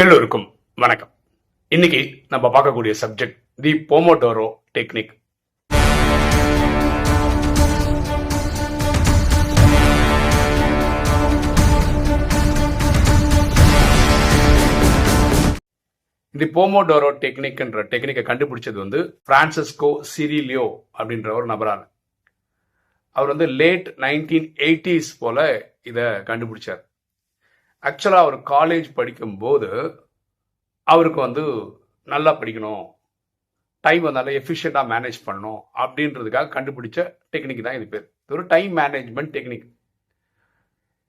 எல்லோருக்கும் வணக்கம். இன்னைக்கு நம்ம பார்க்கக்கூடிய subject the Pomodoro technique the Pomodoro டெக்னிக்ன்ற டெக்னிக்கை கண்டுபிடிச்சது வந்து பிரான்சிஸ்கோ சிரிலியோ அப்படின்ற ஒரு நபரான. அவர் வந்து லேட் நைன்டீன் எயிட்டிஸ் போல இதை கண்டுபிடிச்சார். ஆக்சுவலாக அவர் காலேஜ் படிக்கும்போது அவருக்கு வந்து நல்லா படிக்கணும். டைம் நல்லா எஃபிஷியண்டாக மேனேஜ் பண்ணணும். அப்படின்றதுக்காக கண்டுபிடிச்ச டெக்னிக் தான் இது பேர். இது ஒரு டைம் மேனேஜ்மெண்ட் டெக்னிக்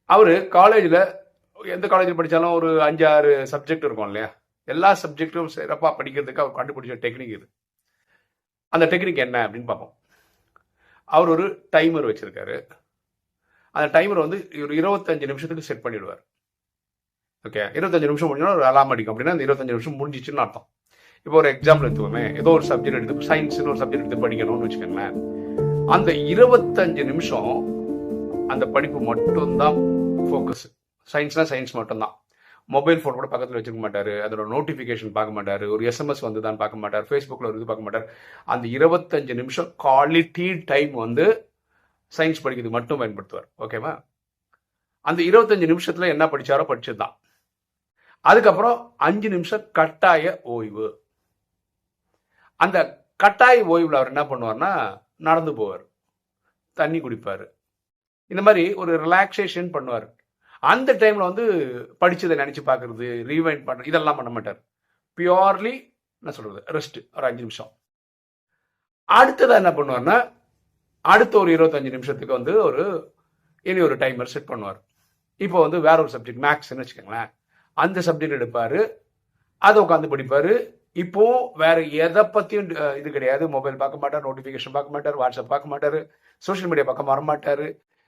அவர் காலேஜில் எந்த காலேஜில் படித்தாலும் ஒரு அஞ்சாறு சப்ஜெக்ட் இருக்கும் இல்லையா? எல்லா சப்ஜெக்டும் சிறப்பாக படிக்கிறதுக்கு அவர் கண்டுபிடிச்ச டெக்னிக் இது. அந்த டெக்னிக் என்ன அப்படின்னு பார்ப்போம். அவர் ஒரு டைமர் வச்சுருக்காரு. அந்த டைமர் வந்து ஒரு இருபத்தஞ்சு நிமிஷத்துக்கு செட் பண்ணிவிடுவார் ஓகே இருபத்தஞ்சு நிமிஷம் முடிஞ்சோன்னா ஒரு அலாம் அடிக்கும். அப்படின்னா அந்த இருபத்தஞ்சு நிமிஷம் முடிஞ்சிச்சுன்னு அர்த்தம். இப்போ ஒரு எக்ஸாம்பிள் எடுத்துக்கோமே. ஏதோ ஒரு சப்ஜெக்ட் எடுத்து சயின்ஸ்னு ஒரு சப்ஜெக்ட் எடுத்து படிக்கணும்னு வச்சுக்கோங்களேன். அந்த இருபத்தஞ்சு நிமிஷம் அந்த படிப்பு மட்டும்தான் ஃபோக்கஸ் சயின்ஸ்னா சயின்ஸ் மட்டும்தான். மொபைல் ஃபோன் கூட பக்கத்தில் வச்சுக்க மாட்டார். அதோட நோட்டிஃபிகேஷன் பார்க்க மாட்டார். ஒரு எஸ்எம்எஸ் வந்து தான் பார்க்க மாட்டார். ஃபேஸ்புக்கில் ஒரு இது பார்க்க மாட்டார். அந்த இருபத்தஞ்சு நிமிஷம் குவாலிட்டி டைம் வந்து சயின்ஸ் படிக்கிறது மட்டும் பயன்படுத்துவார். ஓகேவா அந்த இருபத்தஞ்சு நிமிஷத்துல என்ன படிச்சாரோ படிச்சது தான் அதுக்கப்புறம் அஞ்சு நிமிஷம் கட்டாய ஓய்வு. அந்த கட்டாய ஓய்வில் அவர் என்ன பண்ணுவார்னா நடந்து போவார். தண்ணி குடிப்பார். இந்த மாதிரி ஒரு ரிலாக்ஸேஷன் பண்ணுவார். அந்த டைமில் வந்து படித்ததை நினச்சி பார்க்கறது ரீவைண்ட் பண்ணுறது இதெல்லாம் பண்ண மாட்டார். பியோர்லி என்ன சொல்கிறது ரெஸ்ட்டு ஒரு அஞ்சு நிமிஷம். அடுத்ததாக என்ன பண்ணுவார்னா அடுத்த ஒரு இருபத்தஞ்சு நிமிஷத்துக்கு வந்து ஒரு இனி ஒரு டைமர் செட் பண்ணுவார். இப்போ வந்து வேற ஒரு சப்ஜெக்ட் மேக்ஸ்ன்னு வச்சுக்கோங்களேன். அந்த சப்ஜெக்ட் எடுப்பாரு. அதை உட்காந்து படிப்பாரு. இப்போ வேற எதை பத்தியும் இது கிடையாது. மொபைல் பார்க்க மாட்டார் நோட்டிபிகேஷன் பார்க்க மாட்டார் வாட்ஸ்அப் பார்க்க மாட்டாரு சோஷியல் மீடியா பக்கம் வர மாட்டார்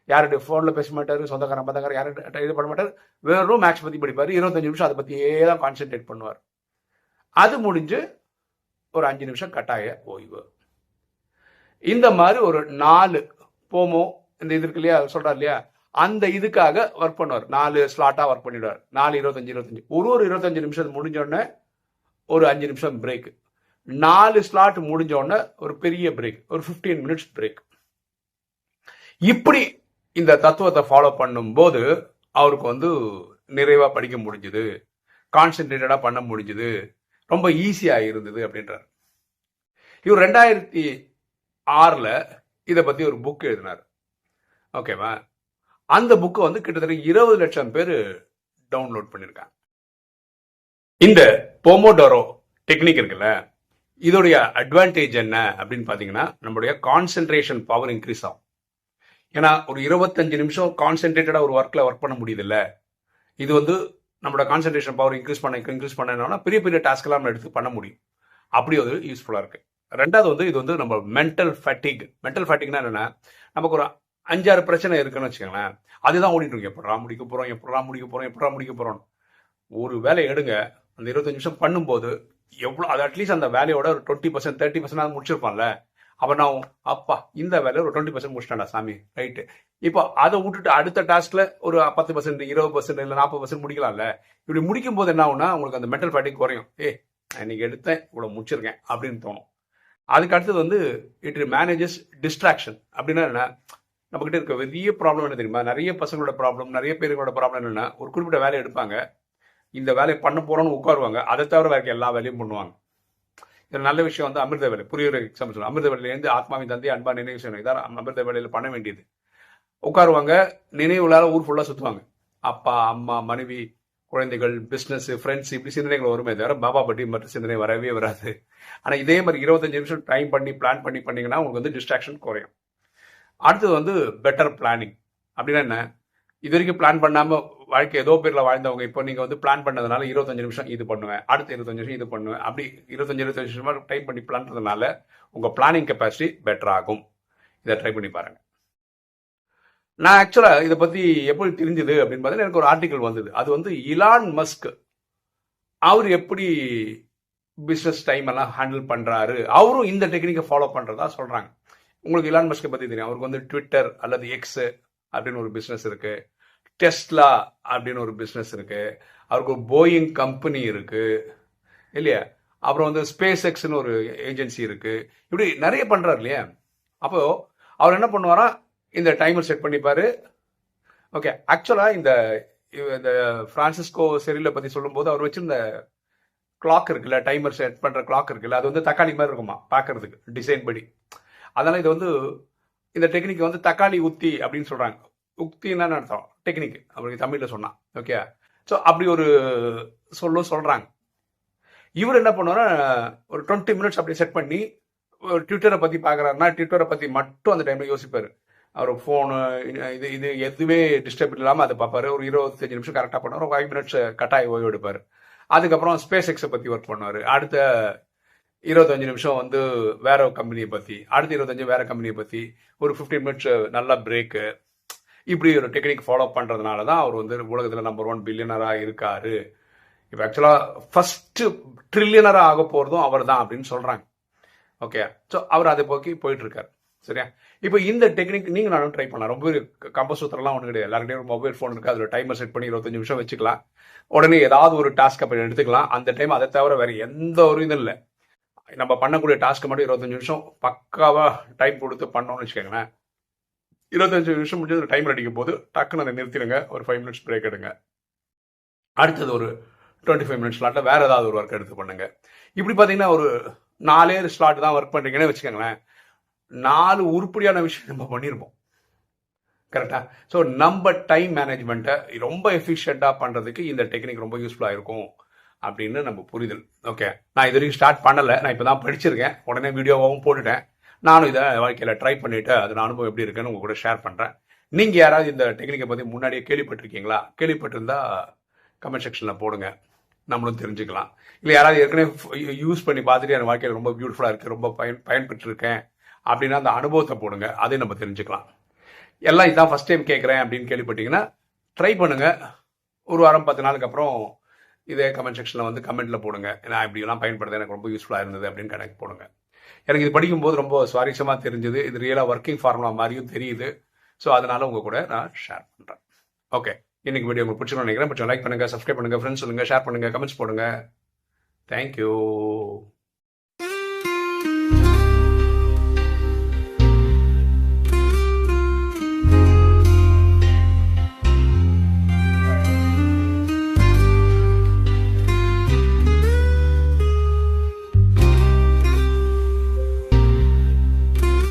யாருடைய ஃபோனில் பேச மாட்டாரு சொந்தக்காரன் பந்தக்காரன் யார்கிட்ட இது பண்ண மாட்டார். வெறும் மேக்ஸ் பத்தி படிப்பாரு. இருபத்தஞ்சு நிமிஷம் அதை பத்தியே தான் கான்சென்ட்ரேட் பண்ணுவார். அது முடிஞ்சு ஒரு அஞ்சு நிமிஷம் கட்டாய ஓய்வு. இந்த மாதிரி ஒரு நாலு போமோ இந்த இது இருக்கு இல்லையா சொல்றாரு இல்லையா? அந்த இதுக்காக ஒர்க் பண்ணுவார். நாலு ஸ்லாட்டா ஒர்க் பண்ணிடுவார். நாலு இருபத்தஞ்சு இருபத்தஞ்சு. ஒரு ஒரு இருபத்தஞ்சு நிமிஷம் முடிஞ்ச உடனே ஒரு அஞ்சு நிமிஷம் பிரேக் நாலு ஸ்லாட் முடிஞ்ச உடனே ஒரு பெரிய பிரேக் ஒரு 15 மினிட்ஸ் பிரேக் இப்படி இந்த தத்துவத்தை ஃபாலோ பண்ணும்போது அவருக்கு வந்து நிறைவா படிக்க முடிஞ்சுது. கான்சென்ட்ரேட்டடா பண்ண முடிஞ்சுது. ரொம்ப ஈஸியா இருந்தது அப்படின்றார். இவர் ரெண்டாயிரத்தி ஆறுல இதை பத்தி ஒரு புக் எழுதினார். ஓகேவா அந்த புக்கை வந்து கிட்டத்தட்ட இருபது லட்சம் பேர் டவுன்லோட் பண்ணியிருக்காங்க இந்த போமோடோரோ டெக்னிக் இருக்குல்ல இதோடைய அட்வான்டேஜ் என்ன அப்படின்னு பார்த்தீங்கன்னா நம்மளுடைய கான்சென்ட்ரேஷன் பவர் இன்க்ரீஸ் ஆகும். ஏன்னா ஒரு இருபத்தஞ்சு நிமிஷம் கான்சென்ட்ரேட்டடாக ஒரு ஒர்க்கில் ஒர்க் பண்ண முடியுதுல்ல. இது வந்து நம்மளோட கான்சென்ட்ரேஷன் பவர் இன்க்ரீஸ் பண்ண இன்க்ரீஸ் பண்ணனா பெரிய பெரிய டாஸ்க்கெல்லாம் நம்ம எடுத்து பண்ண முடியும். அப்படி ஒரு யூஸ்ஃபுல்லாக இருக்குது ரெண்டாவது வந்து இது வந்து நம்ம மென்டல் ஃபேட்டிக் மென்டல் ஃபேட்டிக்னா என்னென்னா நமக்கு ஒரு அஞ்சாறு பிரச்சனை இருக்குன்னு வச்சுக்கோங்களேன். அதுதான் ஓடிட்டு இருக்கு. எப்படா முடிக்க போகிறோம் எப்படா முடிக்க போகிறோம் எப்படா முடிக்க போகிறோம் ஒரு வேலையை எடுங்க. அந்த இருபத்தஞ்சு நிமிஷம் பண்ணும்போது எவ்வளோ அது அட்லீஸ்ட் அந்த வேலையோட ஒரு டுவெண்ட்டி பர்சன்ட் தேர்ட்டி பர்சன்ட் முடிச்சிருப்பான்ல அப்போ நான் அப்பா இந்த வேலையை ஒரு டுவெண்ட்டி பர்சன்ட் முடிச்சிட்டேன்டா சாமி. ரைட்டு இப்போ அதை விட்டுட்டு அடுத்த டாஸ்கில் ஒரு பத்து பர்சன்ட் இருபது பர்சன்ட் இல்லை நாற்பது பர்சன்ட் முடிக்கலாம்ல. இப்படி முடிக்கும் போது என்ன ஆகுனா உங்களுக்கு அந்த மென்டல் ஃபேட்டிக் குறையும். ஏ நான் இன்னைக்கு எடுத்தேன் இவ்வளோ முடிச்சிருக்கேன் அப்படின்னு தோணும். அதுக்கு அடுத்தது வந்து இட் மேனேஜஸ் டிஸ்ட்ராக்ஷன் அப்படின்னா என்ன? நம்மக்கிட்ட இருக்க பெரிய ப்ராப்ளம் என்ன தெரியுமா? நிறைய பசங்களோட ப்ராப்ளம் நிறைய பேருங்களோட ப்ராப்ளம் என்னன்னா ஒரு குறிப்பிட்ட வேலையை எடுப்பாங்க. இந்த வேலையை பண்ண போகிறோன்னு உட்காருவாங்க. அதை தவிர வேலைக்கு எல்லா வேலையும் பண்ணுவாங்க. இதில் நல்ல விஷயம் வந்து அமிர்த வேலை. புரியுற எக்ஸாம்பிள் சொல்லுவோம் அமிர்த வேலையிலேருந்து ஆத்மாவின் தந்தை அன்பா நினைவு செய்யணும். இதான் அமிர்த வேலையில் பண்ண வேண்டியது. உட்காருவாங்க. நினைவுகளால் ஊர் ஃபுல்லாக சுற்றுவாங்க அப்பா அம்மா மனைவி குழந்தைகள் பிஸ்னஸ் ஃப்ரெண்ட்ஸ் இப்படி சிந்தனைகள் வருமே தவிர பாபா பட்டி மற்றும் சிந்தனை வரவே வராது. ஆனால் இதே மாதிரி இருபத்தஞ்சு நிமிஷம் டைம் பண்ணி பிளான் பண்ணி பண்ணீங்கன்னா உங்களுக்கு வந்து டிஸ்ட்ராக்ஷன் குறையும். அடுத்தது வந்து பெட்டர் பிளானிங் அப்படின்னா என்ன? இது வரைக்கும் பிளான் பண்ணாமல் வாழ்க்கை ஏதோ பேரில் வாழ்ந்தவங்க இப்போ நீங்கள் வந்து பிளான் பண்ணதுனால இருபத்தஞ்சு நிமிஷம் இது பண்ணுவேன் அடுத்த இருபத்தஞ்சு நிமிஷம் இது பண்ணுவேன் அப்படி இருபத்தஞ்சு இருபத்தஞ்சு நிமிஷமாக டைம் பண்ணி பிளான்றதுனால உங்கள் பிளானிங் கெப்பாசிட்டி பெட்டர் ஆகும். இதை ட்ரை பண்ணி பாருங்கள் நான் ஆக்சுவலாக இதை பற்றி எப்படி தெரிஞ்சது அப்படின்னு பார்த்தீங்கன்னா எனக்கு ஒரு ஆர்டிக்கல் வந்தது. அது வந்து இலான் மஸ்க் அவர் எப்படி பிஸ்னஸ் டைம் எல்லாம் ஹேண்டில் பண்ணுறாரு அவரும் இந்த டெக்னிக்கை ஃபாலோ பண்ணுறதா சொல்கிறாங்க உங்களுக்கு இலான் மஸ்கை பத்தி தெரியும். அவருக்கு வந்து ட்விட்டர் அல்லது எக்ஸ் அப்படின்னு ஒரு பிசினஸ் இருக்கு. டெஸ்லா அப்படின்னு ஒரு பிஸ்னஸ் இருக்கு. அவருக்கு ஒரு போயிங் கம்பெனி இருக்கு. இல்லையா? அப்புறம் வந்து ஸ்பேஸ் எக்ஸ்னு ஒரு ஏஜென்சி இருக்கு. இப்படி நிறைய பண்றாரு இல்லையா? அப்போ அவர் என்ன பண்ணுவாரா? இந்த டைமர் செட் பண்ணிப்பாரு. ஓகே ஆக்சுவலா இந்த இந்த பிரான்சிஸ்கோ செரியில் பத்தி சொல்லும்போது அவர் வச்சிருந்த கிளாக் இருக்குல்ல டைமர் செட் பண்ற கிளாக் இருக்குல்ல அது வந்து தக்காளி மாதிரி இருக்குமா பார்க்கறதுக்கு டிசைன் படி. அதனால இது வந்து இந்த டெக்னிக் வந்து தக்காளி உத்தி அப்படின்னு சொல்றாங்க. உத்தி என்ன அர்த்தம்? டெக்னிக் அப்படி தமிழ்ல சொன்னான் ஓகே ஸோ அப்படி ஒரு சொல்லும் சொல்றாங்க. இவர் என்ன பண்ணுவாரா ஒரு டுவெண்ட்டி மினிட்ஸ் அப்படி செட் பண்ணி ஒரு ட்விட்டரை பத்தி பார்க்கறாருன்னா ட்விட்டரை பத்தி மட்டும் அந்த டைம்ல யோசிப்பாரு. அவர் ஃபோனு இது இது எதுவுமே டிஸ்டர்ப் இல்லாமல் அதை பார்ப்பாரு. ஒரு இருபத்தஞ்சு நிமிஷம் கரெக்டாக பண்ணுவார். ஒரு ஃபைவ் மினிட்ஸ் கட்டாய ஓய்வு எடுப்பார் அதுக்கப்புறம் ஸ்பேஸ் எக்ஸை பற்றி ஒர்க் பண்ணுவார். அடுத்த இருபத்தஞ்சு நிமிஷம் வந்து வேற கம்பெனியை பற்றி அடுத்து இருபத்தஞ்சு வேற கம்பெனியை பற்றி ஒரு ஃபிஃப்டீன் மினிட்ஸ் நல்ல பிரேக்கு இப்படி ஒரு டெக்னிக் ஃபாலோ பண்ணுறதுனால தான் அவர் வந்து உலகத்தில் நம்பர் ஒன் பில்லியனராக இருக்காரு. இப்போ ஆக்சுவலாக ஃபஸ்ட்டு ட்ரில்லியனராக ஆக போகிறதும் அவர் தான் அப்படின்னு சொல்கிறாங்க ஓகே ஸோ அவர் அதை போக்கி போயிட்டுருக்கார். சரியா? இப்போ இந்த டெக்னிக் நீங்கள் நானும் ட்ரை பண்ணலாம். ரொம்ப கம்பசூத்திரம்லாம் ஒன்றும் கிடையாது. எல்லாருக்கிட்டையும் ஒரு மொபைல் ஃபோன் இருக்குது அதில் டைமர் செட் பண்ணி இருபத்தஞ்சு நிமிஷம் வச்சுக்கலாம். உடனே ஏதாவது ஒரு டாஸ்க் அப்படி எடுத்துக்கலாம். அந்த டைம் அதை தவிர வேறு எந்த ஒரு இதுவும் இல்லை. நம்ம பண்ணக்கூடிய டாஸ்க்கு மட்டும் இருபத்தஞ்சு நிமிஷம் பக்காவாக டைம் கொடுத்து பண்ணோம்னு வச்சுக்கோங்களேன். இருபத்தஞ்சு நிமிஷம் முடிஞ்சது டைம் அடிக்கும் போது டக்குன்னு அதை நிறுத்திடுங்க. ஒரு ஃபைவ் மினிட்ஸ் பிரேக் எடுங்க. அடுத்தது ஒரு டுவெண்ட்டி ஃபைவ் மினிட்ஸ் ஸ்லாட்டில் வேறு ஏதாவது ஒரு ஒர்க் எடுத்து பண்ணுங்க. இப்படி பார்த்தீங்கன்னா ஒரு நாலே ஸ்லாட் தான் ஒர்க் பண்ணுறீங்கன்னு வச்சுக்கோங்களேன். நாலு உருப்படியான விஷயம் நம்ம பண்ணியிருப்போம் கரெக்டாக ஸோ நம்ம டைம் மேனேஜ்மெண்ட்டை ரொம்ப எஃபிஷியண்ட்டாக பண்ணுறதுக்கு இந்த டெக்னிக் ரொம்ப யூஸ்ஃபுல்லாக இருக்கும். அப்படின்னு நம்ம புரிதல். ஓகே நான் இது வரைக்கும் ஸ்டார்ட் பண்ணலை. நான் இப்போ தான் படிச்சிருக்கேன். உடனே வீடியோவாகவும் போட்டுட்டேன். நானும் இதை வாழ்க்கையில் ட்ரை பண்ணிவிட்டு அது அனுபவம் எப்படி இருக்குன்னு உங்கள் கூட ஷேர் பண்ணுறேன் நீங்கள் யாராவது இந்த டெக்னிக்கை பற்றி முன்னாடியே கேள்விப்பட்டிருக்கீங்களா? கேள்விப்பட்டிருந்தா கமெண்ட் செக்ஷனில் போடுங்க. நம்மளும் தெரிஞ்சுக்கலாம். இல்லை யாராவது ஏற்கனவே யூஸ் பண்ணி பார்த்துட்டு என் வாழ்க்கையில் ரொம்ப பியூட்டிஃபுல்லாக இருக்குது ரொம்ப பயன் பயன்பெற்றிருக்கேன் அப்படின்னா அந்த அனுபவத்தை போடுங்க. அதையும் நம்ம தெரிஞ்சுக்கலாம். எல்லாம் இதான் ஃபர்ஸ்ட் டைம் கேட்குறேன் அப்படின்னு கேள்விப்பட்டீங்கன்னா ட்ரை பண்ணுங்கள் ஒரு வாரம் பத்து நாளுக்கு அப்புறம் இதே கமெண்ட் செக்ஷனில் வந்து கமெண்ட்டில் போடுங்க. நான் இப்படிலாம் பயன்படுத்த எனக்கு ரொம்ப யூஸ்ஃபுல்லாக இருந்தது அப்படின்னு கணக்கு போடுங்க. எனக்கு இது படிக்கும்போது ரொம்ப சுவாரஸ்யமாக தெரிஞ்சது. இது ரியலாக ஒர்க்கிங் ஃபார்முலா மாதிரியும் தெரியுது. ஸோ அதனால் உங்கள் கூட நான் ஷேர் பண்ணுறேன் ஓகே இன்னைக்கு வீடியோ உங்களுக்கு பிடிச்சிருன்னு நினைக்கிறேன். பிடிச்ச லைக் பண்ணுங்கள் சப்ஸ்கிரைப் பண்ணுங்கள் ஃப்ரெண்ட்ஸ் சொல்லுங்க ஷேர் பண்ணுங்கள் கமெண்ட்ஸ் போடுங்க. தேங்க்யூ